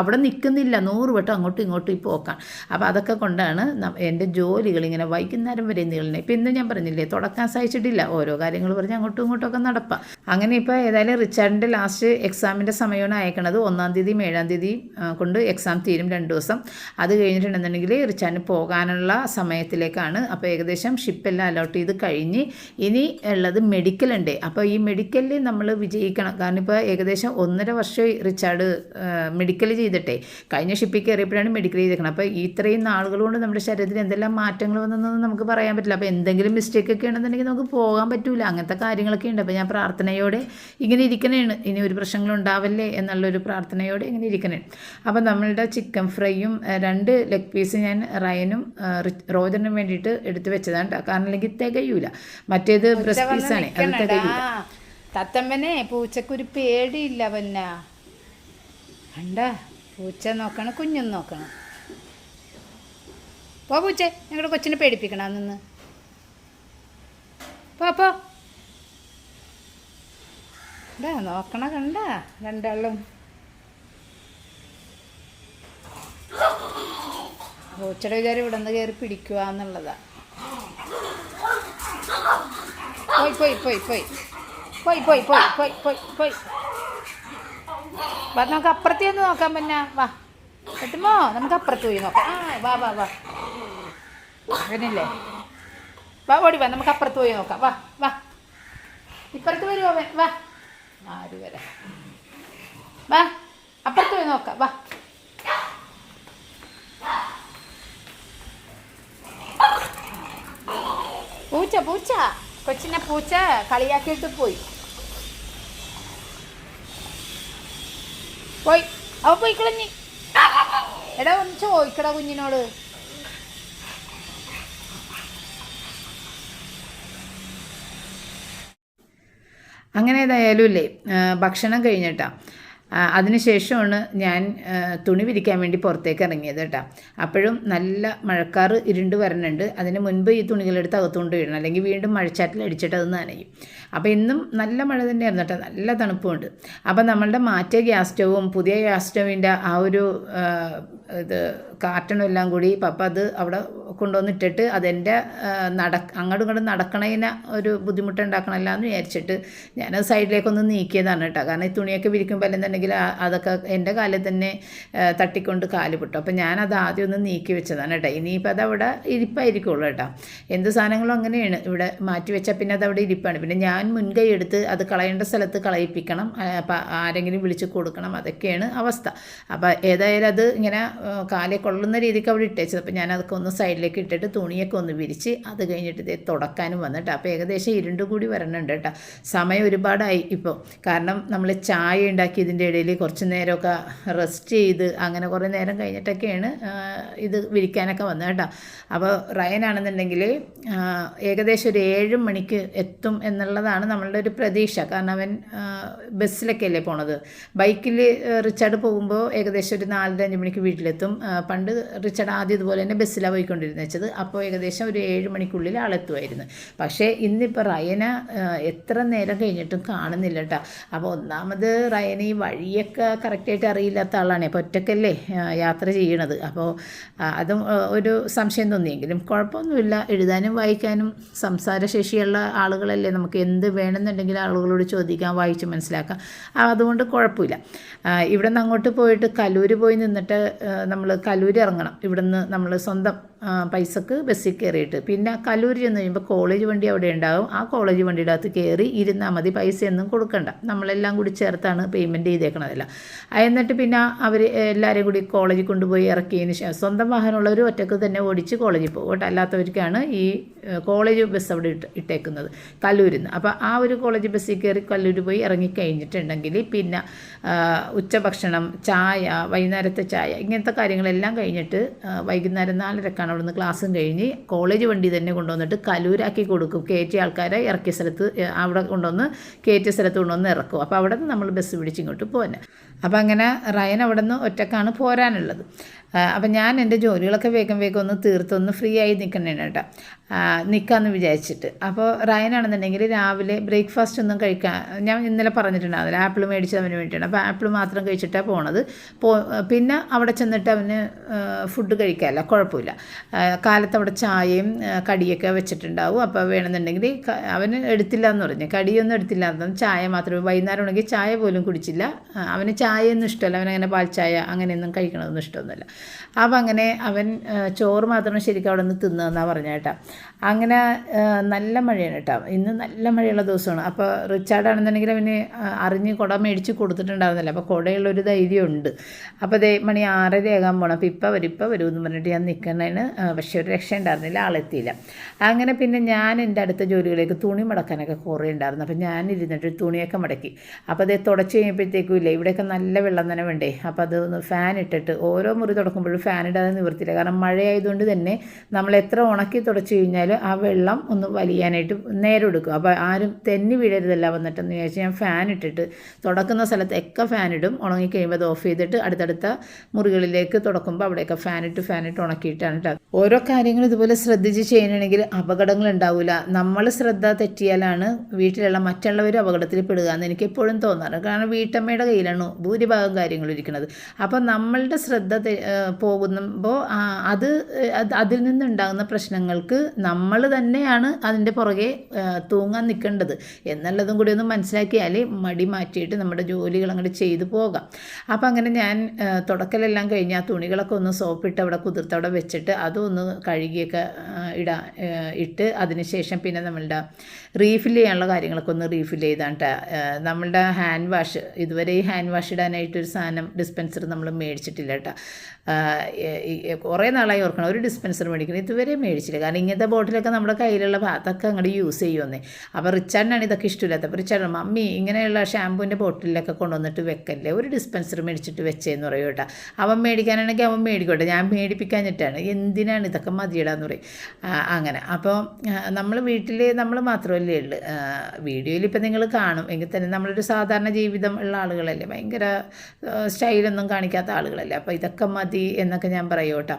അവിടെ നിൽക്കുന്നില്ല നൂറ് വട്ടം അങ്ങോട്ടും ഇങ്ങോട്ടും ഈ പോക്കാണ്. അപ്പോൾ അതൊക്കെ കൊണ്ടാണ് എന്റെ ജോലികൾ ഇങ്ങനെ വൈകുന്നേരം വരെ നീളുന്നത്. ഇപ്പം ഇന്ന് ഞാൻ പറഞ്ഞില്ലേ തുടക്കാൻ സാധിച്ചിട്ടില്ല. ഓരോ കാര്യങ്ങൾ പറഞ്ഞ് അങ്ങോട്ടും ഇങ്ങോട്ടും ഒക്കെ നടപ്പാം. അങ്ങനെ ഇപ്പോൾ ഏതായാലും റിച്ചാർഡിന്റെ ലാസ്റ്റ് എക്സാമിന്റെ സമയമാണ് അയക്കണത് ഒന്നാം തീയതിയും ഏഴാം തീയതിയും കൊണ്ട് എക്സാം തീരും രണ്ട് ദിവസം. അത് കഴിഞ്ഞിട്ടുണ്ടെന്നുണ്ടെങ്കിൽ റിച്ചാൻ പോകാനുള്ള സമയത്തിലേക്കാണ്. അപ്പോൾ ഏകദേശം ഷിപ്പെല്ലാം അലോട്ട് ചെയ്ത് കഴിഞ്ഞ് ഇനി ഉള്ളത് മെഡിക്കൽ ഉണ്ട്. അപ്പോൾ ഈ മെഡിക്കലിൽ നമ്മൾ വിജയിക്കണം. കാരണം ഇപ്പോൾ ഏകദേശം ഒന്നര വർഷം റിച്ചാർഡ് മെഡിക്കൽ ചെയ്തിട്ടേ കഴിഞ്ഞ ഷിപ്പിൽ കയറിയപ്പോഴാണ് മെഡിക്കൽ ചെയ്തേക്കണം അപ്പോൾ ഇത്രയും നാളുകൾ കൊണ്ട് നമ്മുടെ ശരീരത്തിൽ എന്തെല്ലാം മാറ്റങ്ങൾ വന്നെന്നൊന്നും നമുക്ക് പറയാൻ പറ്റില്ല. അപ്പോൾ എന്തെങ്കിലും മിസ്റ്റേക്ക് ഒക്കെ ഉണ്ടെന്നുണ്ടെങ്കിൽ നമുക്ക് പോകാൻ പറ്റില്ല അങ്ങനത്തെ കാര്യങ്ങളൊക്കെ ഉണ്ട്. അപ്പോൾ ഞാൻ പ്രാർത്ഥനയോടെ ഇങ്ങനെ ഇരിക്കണേണ്. ഇനി ഒരു പ്രശ്നങ്ങളും ഉണ്ടാവല്ലേ എന്നുള്ളൊരു പ്രാർത്ഥനയോടെ ഇങ്ങനെ ഇരിക്കണേ. അപ്പോൾ നമ്മളുടെ ചിക്കൻ ഫ്രൈയും രണ്ട് ലെഗ് പീസ് ഞാൻ റയനും റോജറിനും വേണ്ടിയിട്ട് എടുത്ത് വെച്ചതാണ് കേട്ടോ കാരണം അല്ലെങ്കിൽ തികയൂല. മറ്റേത് ബ്രസ്റ്റ് പീസാണ് അത് തികയൂല. തത്തമ്മനെ പൂച്ചക്കൊരു പേടിയില്ല പിന്നെ കണ്ട? പൂച്ച നോക്കണം കുഞ്ഞും നോക്കണം. പോ പൂച്ചേ ഞങ്ങളുടെ കൊച്ചിനെ പേടിപ്പിക്കണം നിന്ന്. പോ പോ. ഇതാ നോക്കണ കണ്ട? രണ്ടാളും. പൂച്ചയുടെ വിചാരം ഇവിടെ നിന്ന് കയറി പിടിക്കുക എന്നുള്ളതാ. പോയി പോയി പോയി പോയി. പോയി പോയി പോയി പോയി പോയി പോയി. വാ നമുക്ക് അപ്പുറത്തേ ഒന്ന് നോക്കാൻ പിന്നെ. വാ. പറ്റുമോ നമുക്ക് അപ്പുറത്ത് പോയി നോക്കാം. ആ വാ വാ വാ. അങ്ങനല്ലേ? വാ ഓടി വാ. നമുക്ക് അപ്പുറത്ത് പോയി നോക്കാം. വാ വാ. ഇപ്പുറത്ത് വരുമോ വാ. ആര് വരെ വാ അപ്പുറത്ത് പോയി നോക്കാം. വാ. പൂച്ച പൂച്ച. കൊച്ചിനെ പൂച്ച കളിയാക്കിയിട്ട് പോയി. പോയി. അവ പോയി കളഞ്ഞി എടാ ഒന്ന് ചോദിക്കടാ കുഞ്ഞിനോട്. അങ്ങനെ ഏതായാലും ഇല്ലേ? ഭക്ഷണം കഴിഞ്ഞിട്ടാ. അതിനുശേഷമാണ് ഞാൻ തുണി വിരിക്കാൻ വേണ്ടി പുറത്തേക്ക് ഇറങ്ങിയത് കേട്ടോ. അപ്പോഴും നല്ല മഴക്കാറ് ഇരുണ്ട് വരണുണ്ട്. അതിന് മുൻപ് ഈ തുണികളെടുത്ത് അകത്തുകൊണ്ട് വീഴണം അല്ലെങ്കിൽ വീണ്ടും മഴച്ചാറ്റിൽ അടിച്ചിട്ട് അത് നനയും. അപ്പോൾ ഇന്നും നല്ല മഴ തന്നെയായിരുന്നു കേട്ടോ. നല്ല തണുപ്പുമുണ്ട്. അപ്പോൾ നമ്മളുടെ മാറ്റിയ ഗ്യാസ് സ്റ്റവും പുതിയ ഗ്യാസ് സ്റ്റവിന്റെ ആ ഒരു ഇത് കാർട്ടണും എല്ലാം കൂടി പപ്പ അത് അവിടെ കൊണ്ടുവന്നിട്ടിട്ട് അതെന്റെ നട അങ്ങോട്ടും ഇങ്ങോട്ടും നടക്കണതിന് ഒരു ബുദ്ധിമുട്ടുണ്ടാക്കണമല്ല എന്ന് വിചാരിച്ചിട്ട് ഞാനത് സൈഡിലേക്കൊന്ന് നീക്കിയതാണ് കേട്ടോ. കാരണം ഈ തുണിയൊക്കെ വിരിക്കുമ്പോൾ അല്ലെന്നുണ്ടെങ്കിൽ അതൊക്കെ എന്റെ കാലിൽ തന്നെ തട്ടിക്കൊണ്ട് കാൽ പൊട്ടും. അപ്പോൾ ഞാനത് ആദ്യം ഒന്ന് നീക്കി വെച്ചതാണ് കേട്ടോ. ഇനിയിപ്പോൾ അത് അവിടെ ഇരിപ്പായിരിക്കുള്ളൂ കേട്ടോ. എന്ത് സാധനങ്ങളും അങ്ങനെയാണ്. ഇവിടെ മാറ്റി വെച്ചാൽ പിന്നെ അത് അവിടെ ഇരിപ്പാണ്. പിന്നെ ഞാൻ മുൻകൈ എടുത്ത് അത് കളയേണ്ട സ്ഥലത്ത് കളയിപ്പിക്കണം. ആരെങ്കിലും വിളിച്ച് കൊടുക്കണം. അതൊക്കെയാണ് അവസ്ഥ. അപ്പോൾ ഏതായാലും അത് ഇങ്ങനെ കാലെ കൊള്ളുന്ന രീതിക്ക് അവിടെ ഇട്ടേച്ചത്. അപ്പോൾ ഞാൻ അതൊക്കെ ഒന്ന് സൈഡിലേക്ക് ഇട്ടിട്ട് തുണിയൊക്കെ ഒന്ന് വിരിച്ച് അത് കഴിഞ്ഞിട്ട് ഇതേ തുടക്കാനും വന്നിട്ട്. അപ്പോൾ ഏകദേശം ഇരുണ്ട് കൂടി വരണുണ്ട് കേട്ടോ. സമയം ഒരുപാടായി ഇപ്പോൾ കാരണം നമ്മൾ ചായ ഉണ്ടാക്കി ഇതിന്റെ ഇടയിൽ കുറച്ച് നേരമൊക്കെ റെസ്റ്റ് ചെയ്ത് അങ്ങനെ കുറേ നേരം കഴിഞ്ഞിട്ടൊക്കെയാണ് ഇത് വിരിക്കാനൊക്കെ വന്നത് കേട്ടോ. അപ്പോൾ റയനാണെന്നുണ്ടെങ്കിൽ ഏകദേശം ഒരു ഏഴ് മണിക്ക് എത്തും എന്നുള്ളതാണ് നമ്മളുടെ ഒരു പ്രതീക്ഷ. കാരണം അവൻ ബസ്സിലൊക്കെ അല്ലേ പോണത്. ബൈക്കിൽ റിച്ചാർഡ് പോകുമ്പോൾ ഏകദേശം ഒരു നാലര അഞ്ച് മണിക്ക് വീട്ടിലെത്തും. പണ്ട് റിച്ചാർഡ് ആദ്യം ഇതുപോലെ തന്നെ ബസ്സിലാണ് പോയിക്കൊണ്ടിരുന്നത് വെച്ചത്. അപ്പോൾ ഏകദേശം ഒരു ഏഴ് മണിക്കുള്ളിൽ ആളെത്തുമായിരുന്നു പക്ഷേ ഇന്നിപ്പോൾ റയന എത്ര നേരം കഴിഞ്ഞിട്ടും കാണുന്നില്ല കേട്ടോ അപ്പോൾ ഒന്നാമത് റയന ഈ വഴിയൊക്കെ കറക്റ്റായിട്ട് അറിയില്ലാത്ത ആളാണ്. അപ്പോൾ ഒറ്റക്കല്ലേ യാത്ര ചെയ്യണത്. അപ്പോൾ അതും ഒരു സംശയം തോന്നിയെങ്കിലും കുഴപ്പമൊന്നുമില്ല. എഴുതാനും വായിക്കാനും സംസാരശേഷിയുള്ള ആളുകളല്ലേ നമുക്ക് എന്ത് വേണമെന്നുണ്ടെങ്കിൽ ആളുകളോട് ചോദിക്കാം വായിച്ച് മനസ്സിലാക്കാം. അതുകൊണ്ട് കുഴപ്പമില്ല. ഇവിടെ നിന്ന് അങ്ങോട്ട് പോയിട്ട് കലൂർ പോയി നിന്നിട്ട് നമ്മൾ കലൂർ ഇറങ്ങണം. ഇവിടുന്ന് നമ്മൾ സ്വന്തം പൈസക്ക് ബസ്സിൽ കയറിയിട്ട്. പിന്നെ കലൂരി ചെന്ന് കഴിയുമ്പോൾ കോളേജ് വണ്ടി അവിടെ ഉണ്ടാവും. ആ കോളേജ് വണ്ടിയുടെ അകത്ത് കയറി ഇരുന്നാൽ മതി. പൈസയൊന്നും കൊടുക്കണ്ട. നമ്മളെല്ലാം കൂടി ചേർത്താണ് പേയ്മെന്റ് ചെയ്തേക്കണതല്ല. എന്നിട്ട് പിന്നെ അവർ എല്ലാവരെയും കൂടി കോളേജിൽ കൊണ്ടുപോയി ഇറക്കിയതിന് ശേഷം സ്വന്തം വാഹനമുള്ളവർ ഒറ്റയ്ക്ക് തന്നെ ഓടിച്ച് കോളേജിൽ പോകും അല്ലാത്തവർക്കാണ് ഈ കോളേജ് ബസ് അവിടെ ഇട്ട് ഇട്ടേക്കുന്നത് കല്ലൂരിൽ നിന്ന് അപ്പോൾ ആ ഒരു കോളേജ് ബസ്സിൽ കയറി കല്ലൂർ പോയി ഇറങ്ങിക്കഴിഞ്ഞിട്ടുണ്ടെങ്കിൽ പിന്നെ ഉച്ചഭക്ഷണം ചായ വൈകുന്നേരത്തെ ചായ ഇങ്ങനത്തെ കാര്യങ്ങളെല്ലാം കഴിഞ്ഞിട്ട് വൈകുന്നേരം നാലരക്കാണ് അവിടുന്ന് ക്ലാസ്സും കഴിഞ്ഞ് കോളേജ് വണ്ടി തന്നെ കൊണ്ടുവന്നിട്ട് കലൂരാക്കി കൊടുക്കും. കയറ്റിയ ആൾക്കാരെ ഇറക്കിയ സ്ഥലത്ത് അവിടെ കൊണ്ടുവന്ന് കയറ്റിയ സ്ഥലത്ത് കൊണ്ടുവന്ന് ഇറക്കും. അപ്പോൾ അവിടെ നിന്ന് നമ്മൾ ബസ് പിടിച്ച് ഇങ്ങോട്ട് പോന്നെ. അപ്പോൾ അങ്ങനെ റയൻ അവിടെ നിന്ന് ഒറ്റക്കാണ് പോരാനുള്ളത്. അപ്പം ഞാൻ എന്റെ ജോലികളൊക്കെ വേഗം വേഗം ഒന്ന് തീർത്തൊന്ന് ഫ്രീ ആയി നിൽക്കണേണ് കേട്ടോ. നിൽക്കാമെന്ന് വിചാരിച്ചിട്ട്. അപ്പോൾ റയനാണെന്നുണ്ടെങ്കിൽ രാവിലെ ബ്രേക്ക്ഫാസ്റ്റ് ഒന്നും കഴിക്കാൻ ഞാൻ ഇന്നലെ പറഞ്ഞിട്ടുണ്ടാവില്ല ആപ്പിൾ മേടിച്ചതിന് വേണ്ടിയിട്ടാണ്. അപ്പോൾ ആപ്പിൾ മാത്രം കഴിച്ചിട്ടാണ് പോണത്. പോ പിന്നെ അവിടെ ചെന്നിട്ട് അവന് ഫുഡ് കഴിക്കാമല്ല കുഴപ്പമില്ല. കാലത്ത് അവിടെ ചായയും കടിയൊക്കെ വെച്ചിട്ടുണ്ടാവും. അപ്പോൾ വേണമെന്നുണ്ടെങ്കിൽ അവന് എടുത്തില്ല എന്ന് പറഞ്ഞു. കടിയൊന്നും എടുത്തില്ല എന്ന് ചായ മാത്രമേ വൈകുന്നേരം ഉണ്ടെങ്കിൽ ചായ പോലും കുടിച്ചില്ല. അവന് ചായയൊന്നും ഇഷ്ടമല്ല. അവനങ്ങനെ പാൽ ചായ അങ്ങനെയൊന്നും കഴിക്കണമൊന്നും ഇഷ്ടമൊന്നുമില്ല. അപ്പോൾ അങ്ങനെ അവൻ ചോറ് മാത്രം ശരിക്കും അവിടെ നിന്ന് തിന്നതെന്നാണ് പറഞ്ഞ കേട്ടോ. അങ്ങനെ നല്ല മഴയാണ് കേട്ടോ. ഇന്ന് നല്ല മഴയുള്ള ദിവസമാണ്. അപ്പോൾ റിച്ചാർഡ് ആണെന്നുണ്ടെങ്കിൽ അവന് അറിഞ്ഞ് കുട മേടിച്ച് കൊടുത്തിട്ടുണ്ടായിരുന്നില്ല. അപ്പോൾ കുടയുള്ളൊരു ധൈര്യമുണ്ട്. അപ്പോൾ അതേ മണി ആറര ആകാൻ പോകണം അപ്പോൾ ഇപ്പം വരും ഇപ്പം വരും എന്ന് പറഞ്ഞിട്ട് ഞാൻ നിൽക്കുന്നതിന് പക്ഷേ ഒരു രക്ഷ ഉണ്ടായിരുന്നില്ല. ആളെത്തിയില്ല അങ്ങനെ പിന്നെ ഞാൻ എന്റെ അടുത്ത ജോലികളിലേക്ക് തുണി മടക്കാനൊക്കെ കുറേ ഉണ്ടായിരുന്നു. അപ്പോൾ ഞാൻ ഇരുന്നിട്ട് തുണിയൊക്കെ മടക്കി. അപ്പോൾ അതേ തുടച്ച് കഴിയുമ്പോഴത്തേക്കും ഇല്ലേ ഇവിടെയൊക്കെ നല്ല വെള്ളം തന്നെ വേണ്ടേ? അപ്പോൾ അത് ഫാൻ ഇട്ടിട്ട് ഓരോ മുറി തുട തുടക്കുമ്പോഴും ഫാൻ ഇടാതെ നിവർത്തില്ല കാരണം മഴയായതുകൊണ്ട് തന്നെ നമ്മൾ എത്ര ഉണക്കി തുടച്ച് കഴിഞ്ഞാൽ ആ വെള്ളം ഒന്ന് വലിയാനായിട്ട് നേരെ എടുക്കും അപ്പോൾ ആരും തെന്നി വീഴരുതല്ല വന്നിട്ടെന്ന് വിചാരിച്ച് ഞാൻ ഫാൻ ഇട്ടിട്ട് തുടക്കുന്ന സ്ഥലത്തൊക്കെ ഫാൻ ഇടും. ഉണങ്ങിക്കഴിയുമ്പോൾ അത് ഓഫ് ചെയ്തിട്ട് അടുത്തടുത്ത മുറികളിലേക്ക് തുടക്കുമ്പോൾ അവിടെയൊക്കെ ഫാൻ ഇട്ട് ഫാൻ ഇട്ട് ഉണക്കിയിട്ടാണ് കേട്ടോ ഓരോ കാര്യങ്ങൾ ഇതുപോലെ ശ്രദ്ധിച്ച് ചെയ്യണമെങ്കിൽ അപകടങ്ങൾ ഉണ്ടാവില്ല നമ്മൾ ശ്രദ്ധ തെറ്റിയാലാണ് വീട്ടിലുള്ള മറ്റുള്ളവർ അപകടത്തിൽ പെടുക എന്ന് എനിക്ക് എപ്പോഴും തോന്നാറ്. കാരണം വീട്ടമ്മയുടെ കയ്യിലാണ് ഭൂരിഭാഗം കാര്യങ്ങൾ ഇരിക്കുന്നത്. അപ്പോൾ നമ്മളുടെ ശ്രദ്ധ പോകുമ്പോൾ അത് അതിൽ നിന്നുണ്ടാകുന്ന പ്രശ്നങ്ങൾക്ക് നമ്മൾ തന്നെയാണ് അതിന്റെ പുറകെ തൂങ്ങാൻ നിൽക്കേണ്ടത്. എന്നുള്ളതും കൂടി ഒന്ന് മനസ്സിലാക്കിയാൽ മടി മാറ്റിയിട്ട് നമ്മുടെ ജോലികൾ അങ്ങോട്ട് ചെയ്തു പോകാം. അപ്പോൾ അങ്ങനെ ഞാൻ തുടക്കലെല്ലാം കഴിഞ്ഞ് ആ തുണികളൊക്കെ ഒന്ന് സോപ്പിട്ട് അവിടെ കുതിർത്ത് അവിടെ വെച്ചിട്ട് അതും ഒന്ന് കഴുകിയൊക്കെ ഇടാ ഇട്ട് അതിന് ശേഷം പിന്നെ നമ്മളുടെ റീഫിൽ ചെയ്യാനുള്ള കാര്യങ്ങളൊക്കെ ഒന്ന് റീഫിൽ ചെയ്താണ്. നമ്മളുടെ ഹാൻഡ് വാഷ് ഇതുവരെ ഈ ഹാൻഡ് വാഷ് ഇടാനായിട്ടൊരു സാധനം ഡിസ്പെൻസർ നമ്മൾ മേടിച്ചിട്ടില്ല കേട്ടോ കുറേ നാളായി ഓർക്കണം ഒരു ഡിസ്പെൻസർ മേടിക്കണം ഇതുവരെ മേടിച്ചില്ല. കാരണം ഇങ്ങനത്തെ ബോട്ടിലൊക്കെ നമ്മുടെ കയ്യിലുള്ള ഭാഗത്തൊക്കെ അങ്ങോട്ട് യൂസ് ചെയ്യുമെന്നേ അപ്പോൾ റിച്ചാർഡിനാണ് ഇതൊക്കെ ഇഷ്ടമില്ലാത്ത അപ്പോൾ റിച്ചാർഡ് മമ്മി ഇങ്ങനെയുള്ള ഷാമ്പൂവിന്റെ ബോട്ടിലൊക്കെ കൊണ്ടുവന്നിട്ട് വെക്കല്ലേ? ഒരു ഡിസ്പെൻസർ മേടിച്ചിട്ട് വെച്ചേന്ന് പറയും കേട്ടോ. അവൻ മേടിക്കാനാണെങ്കിൽ അവൻ മേടിക്കോട്ടെ. ഞാൻ മേടിപ്പിക്കാഞ്ഞിട്ടാണ് എന്തിനാണ് ഇതൊക്കെ മതിയിടാന്ന് പറയും. അങ്ങനെ. അപ്പോൾ നമ്മൾ വീട്ടിൽ നമ്മൾ മാത്രമല്ലേ ഉള്ളൂ. വീഡിയോയിൽ ഇപ്പം നിങ്ങൾ കാണും. എങ്കിൽ തന്നെ നമ്മളൊരു സാധാരണ ജീവിതം ഉള്ള ആളുകളല്ലേ. ഭയങ്കര സ്റ്റൈലൊന്നും കാണിക്കാത്ത ആളുകളല്ലേ. അപ്പോൾ ഇതൊക്കെ മതി എന്നൊക്കെ ഞാൻ പറയൂട്ടോ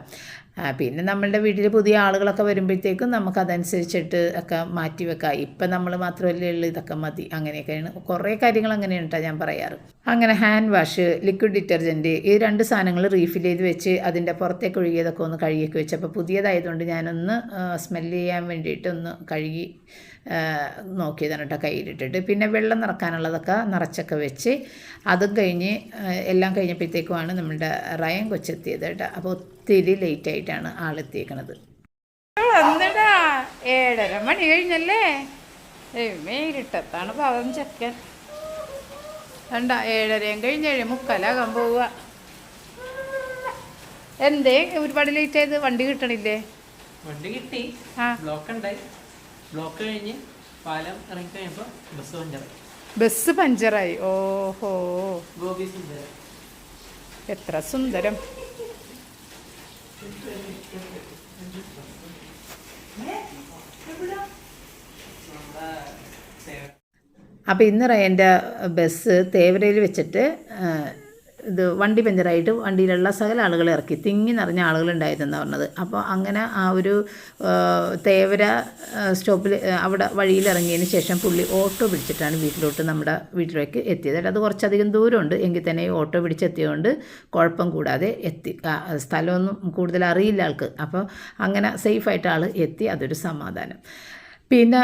പിന്നെ നമ്മളുടെ വീട്ടിൽ പുതിയ ആളുകളൊക്കെ വരുമ്പോഴത്തേക്കും നമുക്കതനുസരിച്ചിട്ട് ഒക്കെ മാറ്റി വെക്കാം. ഇപ്പം നമ്മൾ മാത്രമല്ലേ ഉള്ളൂ ഇതൊക്കെ മതി. അങ്ങനെയൊക്കെയാണ്. കുറേ കാര്യങ്ങൾ അങ്ങനെയാണ് കേട്ടോ ഞാൻ പറയാറ്. അങ്ങനെ ഹാൻഡ് വാഷ് ലിക്വിഡ് ഡിറ്റർജന്റ് ഈ രണ്ട് സാധനങ്ങൾ റീഫിൽ ചെയ്ത് വെച്ച് അതിന്റെ പുറത്തേക്ക് ഒഴുകിയതൊക്കെ ഒന്ന് കഴുകിയൊക്കെ വെച്ച്. അപ്പോൾ പുതിയതായതുകൊണ്ട് ഞാനൊന്ന് സ്മെല്ല് ചെയ്യാൻ വേണ്ടിയിട്ടൊന്ന് കഴുകി നോക്കിയതാണ് കേട്ടോ കയ്യിലിട്ടിട്ട്. പിന്നെ വെള്ളം നിറക്കാനുള്ളതൊക്കെ നിറച്ചൊക്കെ വെച്ച് അതും കഴിഞ്ഞ് എല്ലാം കഴിഞ്ഞപ്പോഴത്തേക്കുമാണ് നമ്മളുടെ റയൻ കൊച്ചെത്തിയത് കേട്ടോ. അപ്പോൾ ഒത്തിരി ലേറ്റ് ആയിട്ടാണ് ആളെത്തിയേക്കണത് വന്നിടാ ഏഴര മണി കഴിഞ്ഞല്ലേ? മേരിട്ടത്താണ് പാവം ചെക്കൻ. വേണ്ട ഏഴരയും കഴിഞ്ഞ് ഏഴ് മുക്കാലാകാൻ പോവുക. എന്തേ ഒരുപാട് ലേറ്റ് ആയത് വണ്ടി കിട്ടണില്ലേ? വണ്ടി കിട്ടി. ആ. ബ്ലോക്ക് ഉണ്ടായി ബ്ലോക്ക് കഴിഞ്ഞ് പാലം ഇറങ്ങി കഴിഞ്ഞപ്പോൾ ബസ് പഞ്ചറായി ബസ് പഞ്ചറായി ഓഹോ. ഗോപി സുന്ദരം എത്ര സുന്ദരം. അപ്പോൾ ഇന്ന് റയന്റെ ബസ് തേവരയിൽ വെച്ചിട്ട് ഇത് വണ്ടി പഞ്ചറായിട്ട് വണ്ടിയിലുള്ള സകല ആളുകളെ ഇറക്കി. തിങ്ങി നിറഞ്ഞ ആളുകളുണ്ടായിരുന്നെന്നാണ് പറഞ്ഞത്. അപ്പോൾ അങ്ങനെ ആ ഒരു തേവര സ്റ്റോപ്പിൽ അവിടെ വഴിയിൽ ഇറങ്ങിയതിന് ശേഷം പുള്ളി ഓട്ടോ പിടിച്ചിട്ടാണ് വീട്ടിലോട്ട് നമ്മുടെ വീട്ടിലേക്ക് എത്തിയത്. അത് കുറച്ചധികം ദൂരമുണ്ട്. എങ്കിൽ തന്നെ ഓട്ടോ പിടിച്ചെത്തിയതുകൊണ്ട് കുഴപ്പം കൂടാതെ എത്തി. സ്ഥലമൊന്നും കൂടുതൽ അറിയില്ല ആൾക്ക്. അപ്പോൾ അങ്ങനെ സേഫായിട്ട് ആൾ എത്തി. അതൊരു സമാധാനം. പിന്നെ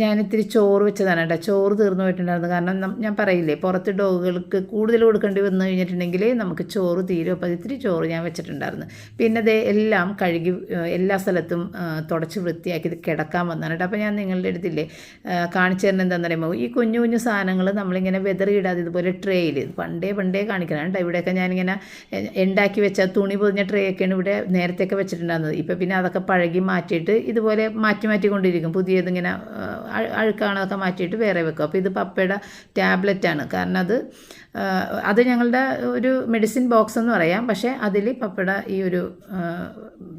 ഞാൻ ഇത്തിരി ചോറ് വെച്ചതാണ് കേട്ടോ. ചോറ് തീർന്നു പോയിട്ടുണ്ടായിരുന്നു. കാരണം ഞാൻ പറയില്ലേ പുറത്ത് ഡോഗുകൾക്ക് കൂടുതൽ കൊടുക്കേണ്ടി വന്നു കഴിഞ്ഞിട്ടുണ്ടെങ്കിൽ നമുക്ക് ചോറ് തീരും. അപ്പോൾ ഇത്തിരി ചോറ് ഞാൻ വെച്ചിട്ടുണ്ടായിരുന്നു. പിന്നെ ദേ എല്ലാം കഴുകി എല്ലാ സ്ഥലത്തും തുടച്ച് വൃത്തിയാക്കി കിടക്കാൻ വന്നതാണ് കേട്ടോ. അപ്പോൾ ഞാൻ നിങ്ങളുടെ അടുത്തില്ലേ കാണിച്ചു തരുന്നത് എന്താണെന്ന് പറയുമ്പോൾ ഈ കുഞ്ഞു കുഞ്ഞു സാധനങ്ങൾ നമ്മളിങ്ങനെ വെതറിയിടാതെ ഇതുപോലെ ട്രേയിൽ പണ്ടേ പണ്ടേ കാണിക്കണം കേട്ടോ. ഇവിടെയൊക്കെ ഞാനിങ്ങനെ ഉണ്ടാക്കി വെച്ച തുണി പൊതിഞ്ഞ ട്രേ ഒക്കെയാണ് ഇവിടെ നേരത്തെയൊക്കെ വെച്ചിട്ടുണ്ടായിരുന്നത്. ഇപ്പോൾ പിന്നെ അതൊക്കെ പഴകി മാറ്റിയിട്ട് ഇതുപോലെ മാറ്റി മാറ്റിക്കൊണ്ടിരിക്കും പുതിയത് ഇങ്ങനെ അഴുക്കാണതൊക്കെ മാറ്റിയിട്ട് വേറെ വെക്കും. അപ്പോൾ ഇത് പപ്പയുടെ ടാബ്ലറ്റാണ്. കാരണം അത് അത് ഞങ്ങളുടെ ഒരു മെഡിസിൻ ബോക്സ് എന്ന് പറയാം. പക്ഷേ അതിൽ പപ്പയുടെ ഈ ഒരു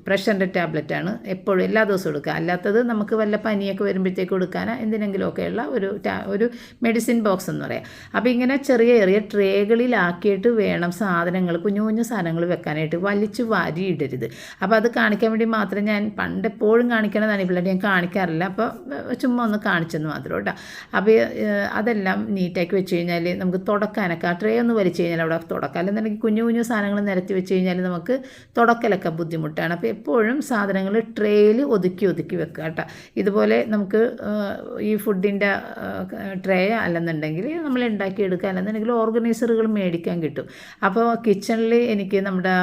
പ്രഷറിന്റെ ടാബ്ലറ്റാണ് എപ്പോഴും എല്ലാ ദിവസവും എടുക്കുക. അല്ലാത്തത് നമുക്ക് വല്ല പനിയൊക്കെ വരുമ്പോഴത്തേക്ക് കൊടുക്കാനോ എന്തിനെങ്കിലുമൊക്കെയുള്ള ഒരു ഒരു മെഡിസിൻ ബോക്സ് എന്ന് പറയാം. അപ്പോൾ ഇങ്ങനെ ചെറിയ ചെറിയ ട്രേകളിലാക്കിയിട്ട് വേണം സാധനങ്ങൾ കുഞ്ഞു കുഞ്ഞു സാധനങ്ങൾ വെക്കാനായിട്ട്. വലിച്ചു വാരി ഇടരുത് അപ്പോൾ അത് കാണിക്കാൻ വേണ്ടി മാത്രം ഞാൻ പണ്ട് എപ്പോഴും കാണിക്കണതാണ്. ഇപ്പോൾ ഞാൻ കാണിക്കാറില്ല. അപ്പോൾ ചുമ്മാ ഒന്ന് കാണിച്ചെന്ന് മാത്രം കേട്ടോ. അപ്പോൾ അതെല്ലാം നീറ്റാക്കി വെച്ച് കഴിഞ്ഞാൽ നമുക്ക് തുടക്കാനൊക്കെ ആ ട്രേ ഒന്ന് വലിച്ചു കഴിഞ്ഞാൽ അവിടെ തുടക്കാം. അല്ലെന്നുണ്ടെങ്കിൽ കുഞ്ഞു കുഞ്ഞു സാധനങ്ങൾ നിരത്തി വെച്ച് കഴിഞ്ഞാൽ നമുക്ക് തുടക്കലൊക്കെ ബുദ്ധിമുട്ടാണ്. അപ്പോൾ എപ്പോഴും സാധനങ്ങൾ ട്രേയിൽ ഒതുക്കി ഒതുക്കി വെക്കുക കേട്ടോ. ഇതുപോലെ നമുക്ക് ഈ ഫുഡിന്റെ ട്രേ അല്ലെന്നുണ്ടെങ്കിൽ നമ്മൾ ഉണ്ടാക്കിയെടുക്കുക അല്ലെന്നുണ്ടെങ്കിൽ ഓർഗനൈസറുകൾ മേടിക്കാൻ കിട്ടും. അപ്പോൾ കിച്ചണിൽ എനിക്ക് നമ്മുടെ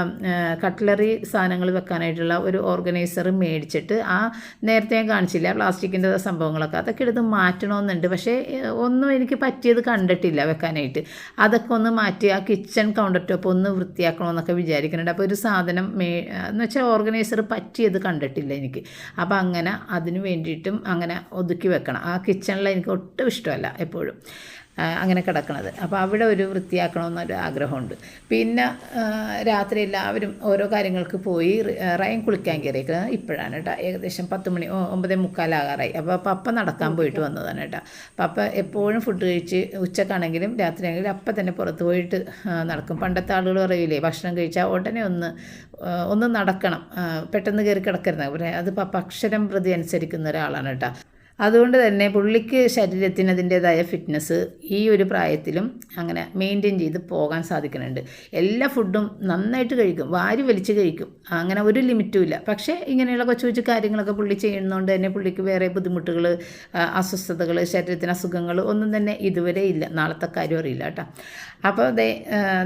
കട്ട്ലറി സാധനങ്ങൾ വെക്കാനായിട്ടുള്ള ഒരു ഓർഗനൈസർ മേടിച്ചിട്ട് ആ നേരത്തെ ഞാൻ കാണിച്ചില്ല പ്ലാസ്റ്റിക്കിന്റെ സംഭവങ്ങളൊക്കെ അതൊക്കെ എടുത്ത് മാറ്റണമെന്നുണ്ട്. പക്ഷേ ഒന്നും എനിക്ക് പറ്റിയത് കണ്ടിട്ടില്ല വെക്കാനായിട്ട്. അതൊക്കെ ഒന്ന് മാറ്റി ആ കിച്ചൺ കൗണ്ടർ ടോപ്പ് ഒന്ന് വൃത്തിയാക്കണമെന്നൊക്കെ വിചാരിക്കുന്നുണ്ട്. അപ്പോൾ ഒരു സാധനം മേ എന്ന് വെച്ചാൽ ഓർഗനൈസർ പറ്റിയത് കണ്ടിട്ടില്ല എനിക്ക്. അപ്പോൾ അങ്ങനെ അതിന് വേണ്ടിയിട്ടും അങ്ങനെ ഒതുക്കി വെക്കണം. ആ കിച്ചണിൽ എനിക്ക് ഒട്ടും ഇഷ്ടമല്ല എപ്പോഴും. അങ്ങനെ കിടക്കണത്. അപ്പോൾ അവിടെ ഒരു വൃത്തിയാക്കണമെന്നൊരു ആഗ്രഹമുണ്ട്. പിന്നെ രാത്രി എല്ലാവരും ഓരോ കാര്യങ്ങൾക്ക് പോയി റൈൻ കുളിക്കാൻ കയറിയേക്കുന്നത് ഇപ്പോഴാണ് കേട്ടോ. ഏകദേശം പത്ത് മണി ഒമ്പതേ മുക്കാലാകാറായി. അപ്പോൾ പപ്പ നടക്കാൻ പോയിട്ട് വന്നതാണ് കേട്ടോ. പപ്പ എപ്പോഴും ഫുഡ് കഴിച്ച് ഉച്ചക്കാണെങ്കിലും രാത്രിയാണെങ്കിലും അപ്പം തന്നെ പുറത്ത് പോയിട്ട് നടക്കും. പണ്ടത്തെ ആളുകൾ പറയില്ലേ ഭക്ഷണം കഴിച്ചാൽ ഉടനെ ഒന്ന് ഒന്ന് നടക്കണം. പെട്ടെന്ന് കയറി കിടക്കരുത്. അത് പപ്പ അക്ഷരം പ്രതി അനുസരിക്കുന്ന ഒരാളാണ് കേട്ടോ. അതുകൊണ്ട് തന്നെ പുള്ളിക്ക് ശരീരത്തിന് അതിന്റേതായ ഫിറ്റ്നസ് ഈ ഒരു പ്രായത്തിലും അങ്ങനെ മെയിന്റെയിൻ ചെയ്ത് പോകാൻ സാധിക്കുന്നുണ്ട്. എല്ലാ ഫുഡും നന്നായിട്ട് കഴിക്കും വാരി വലിച്ച് കഴിക്കും. അങ്ങനെ ഒരു ലിമിറ്റും ഇല്ല. പക്ഷേ ഇങ്ങനെയുള്ള കൊച്ചു കൊച്ചു കാര്യങ്ങളൊക്കെ പുള്ളി ചെയ്യുന്നതുകൊണ്ട് തന്നെ പുള്ളിക്ക് വേറെ ബുദ്ധിമുട്ടുകൾ അസ്വസ്ഥതകൾ ശരീരത്തിന് അസുഖങ്ങൾ ഒന്നും തന്നെ ഇതുവരെ ഇല്ല. നാളത്തെ കാര്യം അറിയില്ല കേട്ടോ. അപ്പോൾ അതെ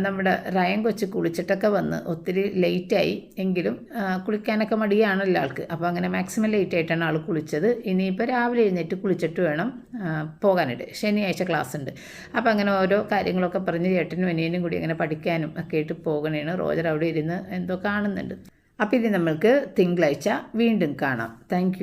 നമ്മുടെ റയൻ കൊച്ച് കുളിച്ചിട്ടൊക്കെ വന്ന് ഒത്തിരി ലേറ്റായി എങ്കിലും കുളിക്കാനൊക്കെ മടിയാണല്ലോ ആൾക്ക്. അപ്പോൾ അങ്ങനെ മാക്സിമം ലേറ്റ് ആയിട്ടാണ് ആൾ കുളിച്ചത്. ഇനിയിപ്പോൾ രാവിലെ എഴുന്നേറ്റ് കുളിച്ചിട്ട് വേണം പോകാനായിട്ട്. ശനിയാഴ്ച ക്ലാസ് ഉണ്ട് അപ്പോൾ അങ്ങനെ ഓരോ കാര്യങ്ങളൊക്കെ പറഞ്ഞ് ചേട്ടനും അനിയനും കൂടി അങ്ങനെ പഠിക്കാനും ഒക്കെ ആയിട്ട് പോകണേണ്. റോജർ അവിടെ ഇരുന്ന് എന്തോ കാണുന്നുണ്ട്. അപ്പോൾ ഇനി നമ്മൾക്ക് തിങ്കളാഴ്ച വീണ്ടും കാണാം. താങ്ക്